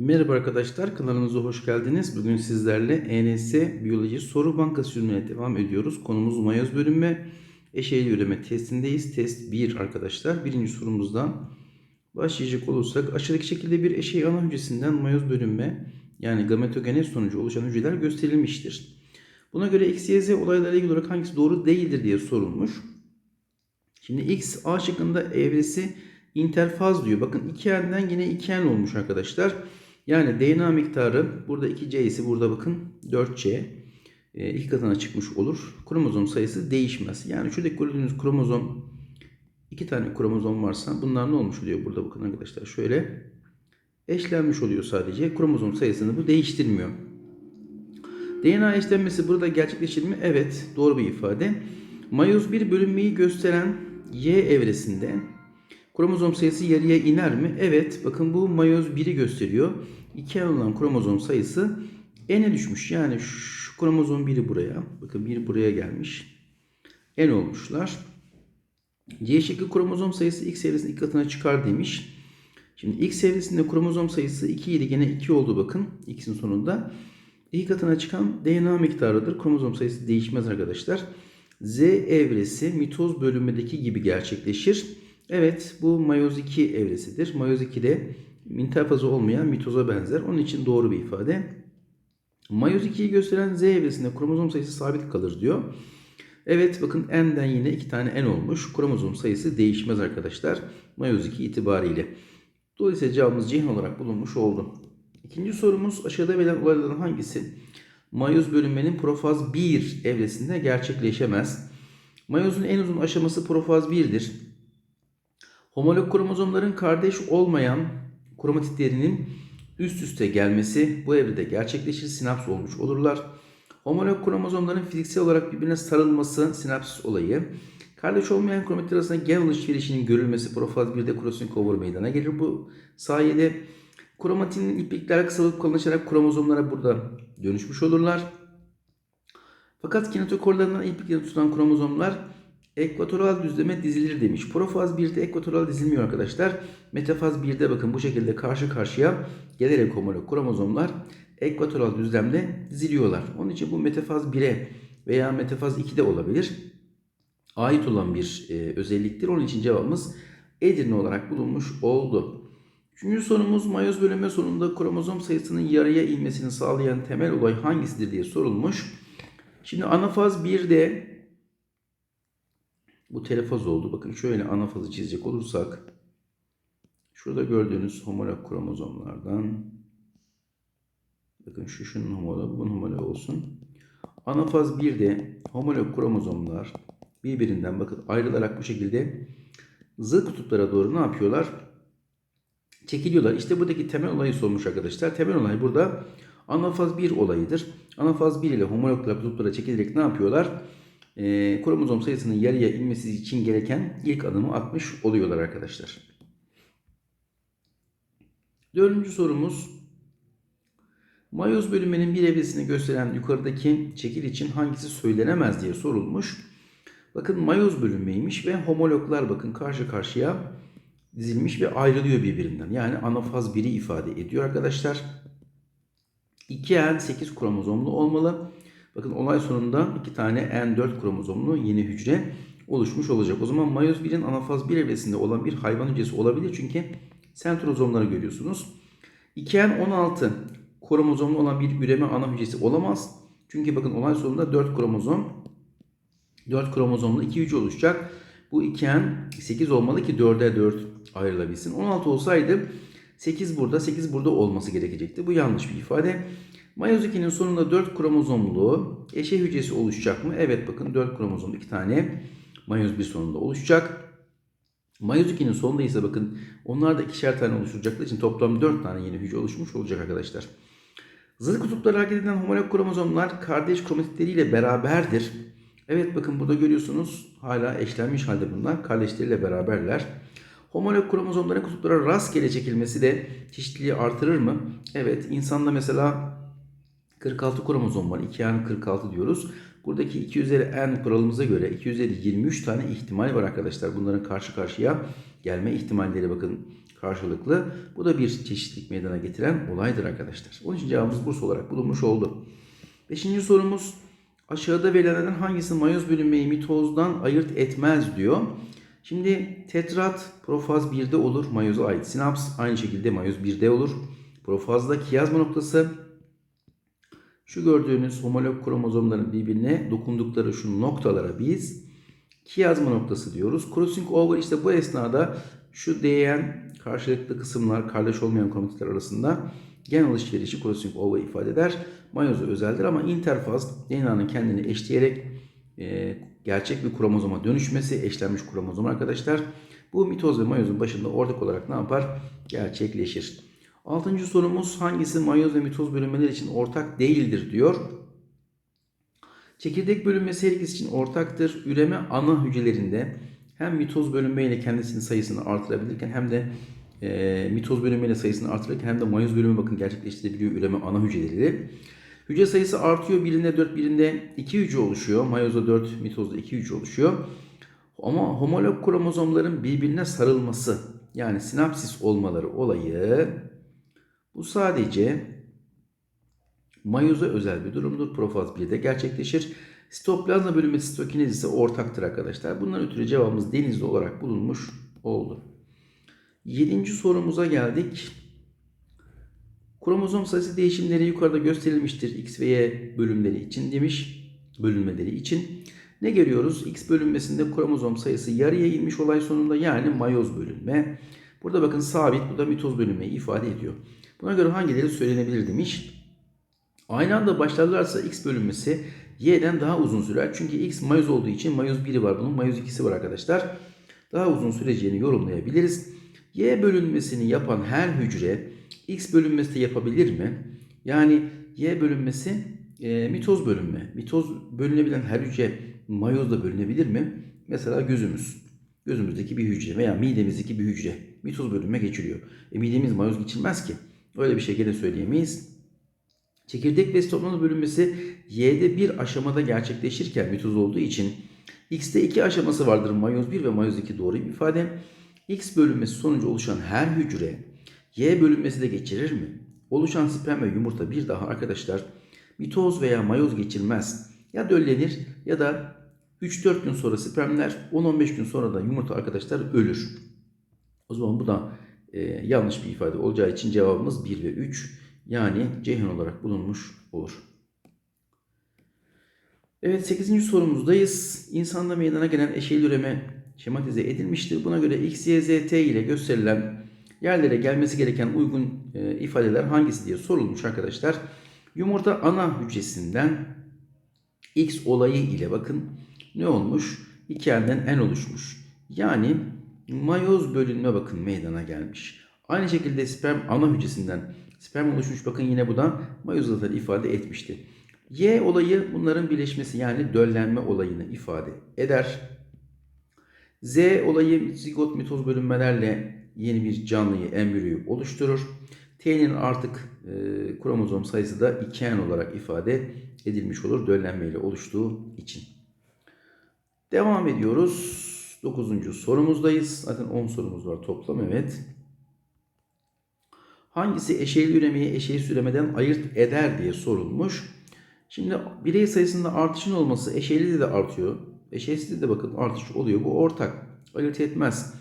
Merhaba arkadaşlar, kanalımıza hoş geldiniz. Bugün sizlerle ENS Biyoloji Soru Bankası çözümüne devam ediyoruz. Konumuz mayoz bölünme, eşeğli üreme testindeyiz. Test 1 arkadaşlar. Birinci sorumuzdan başlayacak olursak aşağıdaki şekilde bir eşeği ana hücresinden mayoz bölünme yani gametogenez sonucu oluşan hücreler gösterilmiştir. Buna göre X, Y, Z olaylarla ilgili olarak hangisi doğru değildir diye sorulmuş. Şimdi X A şıkkında evresi interfaz diyor. Bakın 2N'den yine 2N olmuş arkadaşlar. Yani DNA miktarı burada 2C ise burada bakın 4C. E, iki katına çıkmış olur. Kromozom sayısı değişmez. Yani şuradaki gördüğünüz kromozom iki tane kromozom varsa bunlar ne olmuş oluyor burada bakın arkadaşlar. Şöyle eşlenmiş oluyor sadece. Kromozom sayısını bu değiştirmiyor. DNA eşlenmesi burada gerçekleşir mi? Evet. Doğru bir ifade. Mayoz 1 bölünmeyi gösteren Y evresinde kromozom sayısı yarıya iner mi? Evet. Bakın bu mayoz 1'i gösteriyor. 2 olan kromozom sayısı n'e düşmüş. Yani şu kromozom 1'i buraya. Bakın 1 buraya gelmiş. N olmuşlar. C şıkkı kromozom sayısı X evresinin ilk katına çıkar demiş. Şimdi X evresinde kromozom sayısı 2 idi. Gene 2 oldu bakın. X'in sonunda. İlk katına çıkan DNA miktarıdır. Kromozom sayısı değişmez arkadaşlar. Z evresi mitoz bölünmedeki gibi gerçekleşir. Evet bu mayoz 2 evresidir. Mayoz 2'de interfazı olmayan mitoza benzer. Onun için doğru bir ifade. Mayoz 2'yi gösteren Z evresinde kromozom sayısı sabit kalır diyor. Evet bakın N'den yine 2 tane N olmuş. Kromozom sayısı değişmez arkadaşlar. Mayoz 2 itibariyle. Dolayısıyla cevabımız Ceyhan olarak bulunmuş oldu. İkinci sorumuz aşağıda verilen olaylardan hangisi mayoz bölünmenin profaz 1 evresinde gerçekleşemez? Mayozun en uzun aşaması profaz 1'dir. Homolog kromozomların kardeş olmayan kromatitlerinin üst üste gelmesi bu evrede gerçekleşir. Sinaps olmuş olurlar. Homolog kromozomların fiziksel olarak birbirine sarılması sinapsis olayı. Kardeş olmayan kromatitler arasında gen alışverişinin görülmesi profaz 1'de Krosnikov meydana gelir. Bu sayede kromatinin iplikler kısalıp kalınlaşarak kromozomlara burada dönüşmüş olurlar. Fakat kinetokorlarından iplikleri tutan kromozomlar ekvatoral düzleme dizilir demiş. Profaz 1'de ekvatoral dizilmiyor arkadaşlar. Metafaz 1'de bakın bu şekilde karşı karşıya gelerek homolog kromozomlar ekvatoral düzlemde diziliyorlar. Onun için bu metafaz 1'e veya metafaz 2'de olabilir. Ait olan bir e, özelliktir. Onun için cevabımız Edirne olarak bulunmuş oldu. Üçüncü sorumuz mayoz bölünme sonunda kromozom sayısının yarıya inmesini sağlayan temel olay hangisidir diye sorulmuş. Şimdi anafaz 1'de bu telefaz oldu. Bakın şöyle anafazı çizecek olursak şurada gördüğünüz homolog kromozomlardan bakın şu şunun homologu bunun homologu olsun. Anafaz 1'de homolog kromozomlar birbirinden bakın ayrılarak bu şekilde zıt kutuplara doğru ne yapıyorlar? Çekiliyorlar. İşte buradaki temel olayı sormuş arkadaşlar. Temel olay burada anafaz 1 olayıdır. Anafaz 1 ile homologlar kutuplara çekilerek ne yapıyorlar? Ee, kromozom sayısının yarıya inmesi için gereken ilk adımı atmış oluyorlar arkadaşlar. Dördüncü sorumuz. Mayoz bölünmenin bir evresini gösteren yukarıdaki şekil için hangisi söylenemez diye sorulmuş. Bakın mayoz bölünmeymiş ve homologlar bakın karşı karşıya dizilmiş ve ayrılıyor birbirinden. Yani anafaz 1'i ifade ediyor arkadaşlar. 2N 8 kromozomlu olmalı. Bakın olay sonunda iki tane N4 kromozomlu yeni hücre oluşmuş olacak. O zaman mayoz 1'in anafaz 1 evresinde olan bir hayvan hücresi olabilir. Çünkü sentrozomları görüyorsunuz. 2N 16 kromozomlu olan bir üreme ana hücresi olamaz. Çünkü bakın olay sonunda 4 kromozom 4 kromozomlu iki hücre oluşacak. Bu 2N 8 olmalı ki 4'e 4 ayrılabilsin. 16 olsaydı 8 burada 8 burada olması gerekecekti. Bu yanlış bir ifade. Mayoz 2'nin sonunda 4 kromozomlu eşe hücresi oluşacak mı? Evet bakın 4 kromozomlu 2 tane mayoz 1 sonunda oluşacak. Mayoz 2'nin sonunda ise bakın onlar da ikişer tane oluşturacakları için toplam 4 tane yeni hücre oluşmuş olacak arkadaşlar. Zıt kutuplara hareket eden homolog kromozomlar kardeş kromatitleriyle beraberdir. Evet bakın burada görüyorsunuz hala eşlenmiş halde bunlar. Kardeşleriyle beraberler. Homolog kromozomların kutuplara rastgele çekilmesi de çeşitliliği artırır mı? Evet insanda mesela 46 kromozom var. 2 n 46 diyoruz. Buradaki 2 üzeri n kuralımıza göre 2 üzeri 23 tane ihtimal var arkadaşlar. Bunların karşı karşıya gelme ihtimalleri bakın karşılıklı. Bu da bir çeşitlilik meydana getiren olaydır arkadaşlar. Onun için cevabımız Bursa olarak bulunmuş oldu. Beşinci sorumuz aşağıda verilenlerden hangisi mayoz bölünmeyi mitozdan ayırt etmez diyor. Şimdi tetrat profaz 1'de olur mayoza ait sinaps aynı şekilde mayoz 1'de olur. Profazda kiyazma noktası şu gördüğünüz homolog kromozomların birbirine dokundukları şu noktalara biz kiyazma noktası diyoruz. Crossing over işte bu esnada şu değen karşılıklı kısımlar kardeş olmayan kromatitler arasında gen alışverişi crossing over ifade eder. Mayozu özeldir ama interfaz DNA'nın kendini eşleyerek e, gerçek bir kromozoma dönüşmesi, eşlenmiş kromozom arkadaşlar. Bu mitoz ve mayozun başında ortak olarak ne yapar? Gerçekleşir. Altıncı sorumuz hangisi mayoz ve mitoz bölünmeleri için ortak değildir diyor. Çekirdek bölünmesi her ikisi için ortaktır. Üreme ana hücrelerinde hem mitoz bölünmeyle kendisinin sayısını artırabilirken hem de e, mitoz bölünmeyle sayısını artırırken hem de mayoz bölümü bakın gerçekleştirebiliyor üreme ana hücreleri. Hücre sayısı artıyor. Birinde 4, birinde 2 hücre oluşuyor. Mayozda 4, mitozda 2 hücre oluşuyor. Ama homolog kromozomların birbirine sarılması yani sinapsis olmaları olayı bu sadece mayoza özel bir durumdur. Profaz 1'de gerçekleşir. Sitoplazma bölünmesi sitokinez ise ortaktır arkadaşlar. Bundan ötürü cevabımız denizli olarak bulunmuş oldu. Yedinci sorumuza geldik. Kromozom sayısı değişimleri yukarıda gösterilmiştir. X ve Y bölümleri için demiş. Bölünmeleri için. Ne görüyoruz? X bölünmesinde kromozom sayısı yarıya inmiş olay sonunda yani mayoz bölünme. Burada bakın sabit bu da mitoz bölünmeyi ifade ediyor. Buna göre hangileri söylenebilir demiş. Aynı anda başlarlarsa X bölünmesi Y'den daha uzun sürer. Çünkü X mayoz olduğu için mayoz 1'i var bunun mayoz 2'si var arkadaşlar. Daha uzun süreceğini yorumlayabiliriz. Y bölünmesini yapan her hücre X bölünmesi de yapabilir mi? Yani Y bölünmesi e, mitoz bölünme. Mitoz bölünebilen her hücre mayozda bölünebilir mi? Mesela gözümüz. Gözümüzdeki bir hücre veya midemizdeki bir hücre mitoz bölünme geçiriyor. E midemiz mayoz geçirmez ki. Öyle bir gene söyleyemeyiz. Çekirdek ve sitoplazma bölünmesi Y'de bir aşamada gerçekleşirken mitoz olduğu için X'te iki aşaması vardır. Mayoz 1 ve mayoz 2 doğru ifade. X bölünmesi sonucu oluşan her hücre Y bölünmesi de geçirir mi? Oluşan sperm ve yumurta bir daha arkadaşlar mitoz veya mayoz geçirmez. Ya döllenir ya da 3-4 gün sonra spermler 10-15 gün sonra da yumurta arkadaşlar ölür. O zaman bu da e, yanlış bir ifade olacağı için cevabımız 1 ve 3 yani Ceyhan olarak bulunmuş olur. Evet 8. sorumuzdayız. İnsanda meydana gelen eşeğil üreme şematize edilmiştir. Buna göre X, Y, Z, T ile gösterilen yerlere gelmesi gereken uygun e, ifadeler hangisi diye sorulmuş arkadaşlar. Yumurta ana hücresinden X olayı ile bakın ne olmuş? İki elden N oluşmuş. Yani mayoz bölünme bakın meydana gelmiş. Aynı şekilde sperm ana hücresinden sperm oluşmuş. Bakın yine bu da mayoz ifade etmişti. Y olayı bunların birleşmesi yani döllenme olayını ifade eder. Z olayı zigot mitoz bölünmelerle yeni bir canlıyı, embriyoyu oluşturur. T'nin artık e, kromozom sayısı da 2N olarak ifade edilmiş olur döllenmeyle oluştuğu için. Devam ediyoruz. 9. sorumuzdayız. Zaten 10 sorumuz var toplam evet. Hangisi eşeğli üremeyi eşeği üremeden ayırt eder diye sorulmuş. Şimdi birey sayısında artışın olması eşeğli de artıyor. Eşeğsiz de bakın artış oluyor. Bu ortak. Ayırt etmez.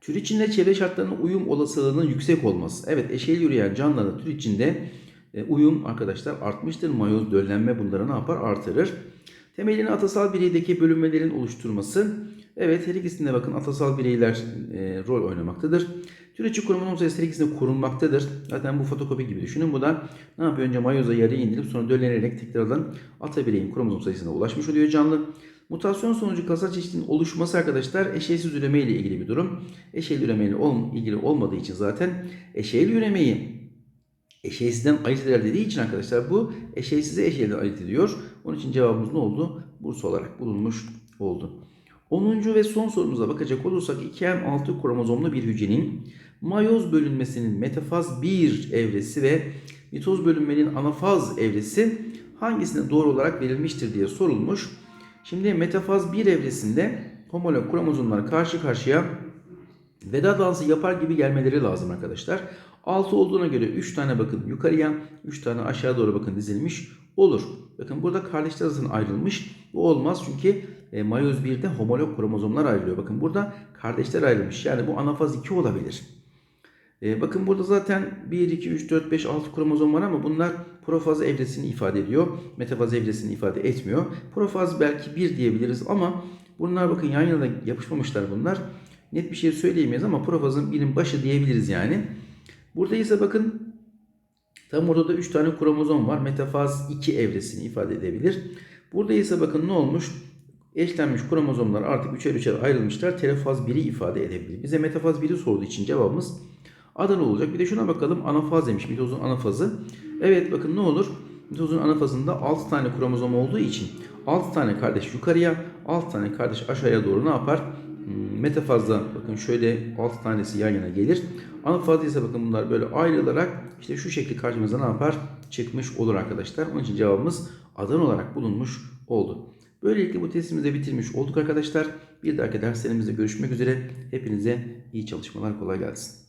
Tür içinde çevre şartlarına uyum olasılığının yüksek olması. Evet eşeğli yürüyen canlıların tür içinde e, uyum arkadaşlar artmıştır. Mayoz döllenme bunları ne yapar? Artırır. Temelini atasal bireydeki bölünmelerin oluşturması. Evet her ikisinde bakın atasal bireyler e, rol oynamaktadır. Tür içi kromozom sayısı her ikisinde korunmaktadır. Zaten bu fotokopi gibi düşünün. Bu da ne yapıyor? Önce mayoza yarıya indirip sonra döllenerek tekrardan ata bireyin kromozom sayısına ulaşmış oluyor canlı. Mutasyon sonucu kasal çeşidinin oluşması arkadaşlar eşeğsiz üreme ile ilgili bir durum. Eşeğli üreme ile ilgili olmadığı için zaten eşeğli üremeyi eşeğsizden ayırt eder dediği için arkadaşlar bu eşeğsize eşeğden ayırt ediyor. Onun için cevabımız ne oldu? Bursa olarak bulunmuş oldu. 10. ve son sorumuza bakacak olursak 2M6 kromozomlu bir hücrenin mayoz bölünmesinin metafaz 1 evresi ve mitoz bölünmenin anafaz evresi hangisine doğru olarak verilmiştir diye sorulmuş. Şimdi metafaz 1 evresinde homolog kromozomlar karşı karşıya veda dansı yapar gibi gelmeleri lazım arkadaşlar. 6 olduğuna göre 3 tane bakın yukarıya, 3 tane aşağı doğru bakın dizilmiş olur. Bakın burada kardeşler zaten ayrılmış. Bu olmaz çünkü e, mayoz 1'de homolog kromozomlar ayrılıyor. Bakın burada kardeşler ayrılmış. Yani bu anafaz 2 olabilir. E, bakın burada zaten 1, 2, 3, 4, 5, 6 kromozom var ama bunlar profaz evresini ifade ediyor. Metafaz evresini ifade etmiyor. Profaz belki 1 diyebiliriz ama bunlar bakın yan yana yapışmamışlar bunlar. Net bir şey söyleyemeyiz ama profazın birin başı diyebiliriz yani. Burada ise bakın tam ortada 3 tane kromozom var. Metafaz 2 evresini ifade edebilir. Burada ise bakın ne olmuş? Eşlenmiş kromozomlar artık üçer üçer ayrılmışlar. Telefaz 1'i ifade edebilir. Bize metafaz 1'i sorduğu için cevabımız Adana olacak. Bir de şuna bakalım. Anafaz demiş. Mitozun anafazı. Evet bakın ne olur? Mitozun anafazında 6 tane kromozom olduğu için 6 tane kardeş yukarıya, 6 tane kardeş aşağıya doğru ne yapar? Hmm, Metafazda bakın şöyle 6 tanesi yan yana gelir. Anafazda ise bakın bunlar böyle ayrılarak işte şu şekli karşımıza ne yapar? Çıkmış olur arkadaşlar. Onun için cevabımız Adana olarak bulunmuş oldu. Böylelikle bu testimizi bitirmiş olduk arkadaşlar. Bir dahaki derslerimizde görüşmek üzere. Hepinize iyi çalışmalar kolay gelsin.